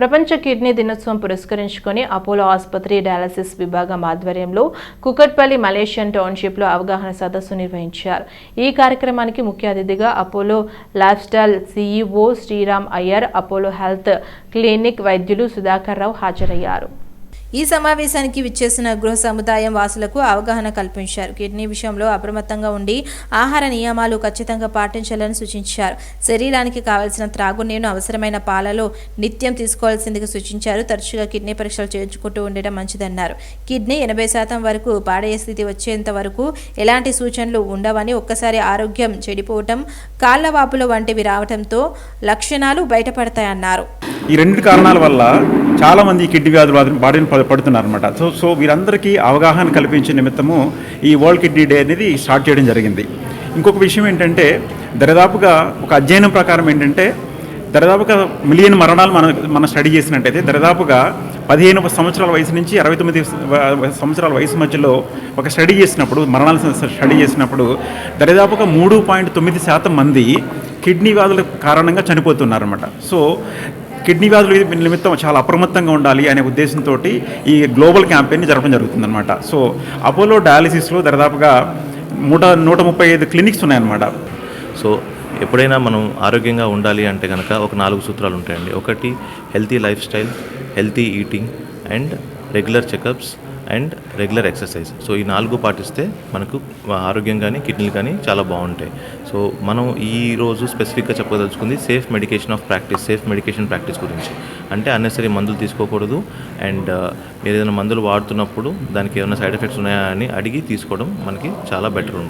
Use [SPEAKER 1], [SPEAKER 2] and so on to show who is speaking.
[SPEAKER 1] ప్రపంచ కిడ్నీ దినోత్సవం పురస్కరించుకొని అపోలో ఆసుపత్రి డయాలసిస్ విభాగం ఆధ్వర్యంలో కుకట్పల్లి మలేషియన్ టౌన్షిప్లో అవగాహన సదస్సు నిర్వహించారు. ఈ కార్యక్రమానికి ముఖ్య అతిథిగా Apollo lifestyle CEO Sriram Iyer Apollo health clinic వైద్యులు సుధాకర్ రావు హాజరయ్యారు.
[SPEAKER 2] ఈ సమావేశానికి విచ్చేసిన గృహ సముదాయం వాసులకు అవగాహన కల్పించారు. కిడ్నీ విషయంలో అప్రమత్తంగా ఉండి ఆహార నియమాలు ఖచ్చితంగా పాటించాలని సూచించారు. శరీరానికి కావలసిన త్రాగునీరును అవసరమైన పాలలో నిత్యం తీసుకోవాల్సిందిగా సూచించారు. తరచుగా కిడ్నీ పరీక్షలు చేయించుకుంటూ ఉండడం మంచిదన్నారు. కిడ్నీ ఎనభై శాతం వరకు పాడయ్యే స్థితి వచ్చేంత వరకు ఎలాంటి సూచనలు ఉండవని ఒక్కసారి ఆరోగ్యం చెడిపోవటం కాళ్ళ వాపులు వంటివి రావడంతో లక్షణాలు బయటపడతాయన్నారు.
[SPEAKER 3] ఈ రెండు కారణాల వల్ల చాలామంది కిడ్నీ వ్యాధులు బాడీని పడుతున్నారు అనమాట సో సో వీరందరికీ అవగాహన కల్పించే నిమిత్తము ఈ వరల్డ్ కిడ్నీ డే అనేది స్టార్ట్ చేయడం జరిగింది. ఇంకొక విషయం ఏంటంటే దరిదాపుగా ఒక అధ్యయనం ప్రకారం ఏంటంటే దరిదాపుగా మిలియన్ మరణాలు మన మనం స్టడీ చేసినట్టయితే దరిదాపుగా పదిహేను సంవత్సరాల వయసు నుంచి అరవై తొమ్మిది సంవత్సరాల వయసు మధ్యలో ఒక స్టడీ చేసినప్పుడు మరణాలు స్టడీ చేసినప్పుడు దరిదాపుగా మూడు పాయింట్ తొమ్మిది శాతం మంది కిడ్నీ వ్యాధుల కారణంగా చనిపోతున్నారన్నమాట. సో కిడ్నీ వ్యాధుల నిమిత్తం చాలా అప్రమత్తంగా ఉండాలి అనే ఉద్దేశంతో ఈ గ్లోబల్ క్యాంపెయిన్ జరపడం జరుగుతుందన్నమాట. సో అపోలో డయాలసిస్లో దాదాపుగా నూట నూట ముప్పై ఐదు క్లినిక్స్ ఉన్నాయన్నమాట.
[SPEAKER 4] సో ఎప్పుడైనా మనం ఆరోగ్యంగా ఉండాలి అంటే కనుక ఒక నాలుగు సూత్రాలు ఉంటాయండి. ఒకటి healthy lifestyle healthy eating and regular checkups and regular exercise. So ఈ నాలుగు పాటిస్తే మనకు ఆరోగ్యం కానీ కిడ్నీలు కానీ చాలా బాగుంటాయి. సో మనం ఈ రోజు స్పెసిఫిక్గా చెప్పదలుచుకుంది safe medication of practice safe medication practice గురించి. అంటే అన్నెసరీ మందులు తీసుకోకూడదు అండ్ మీరు ఏదైనా మందులు వాడుతున్నప్పుడు దానికి ఏమైనా సైడ్ ఎఫెక్ట్స్ ఉన్నాయా అని అడిగి తీసుకోవడం మనకి చాలా బెటర్ ఉంటుంది.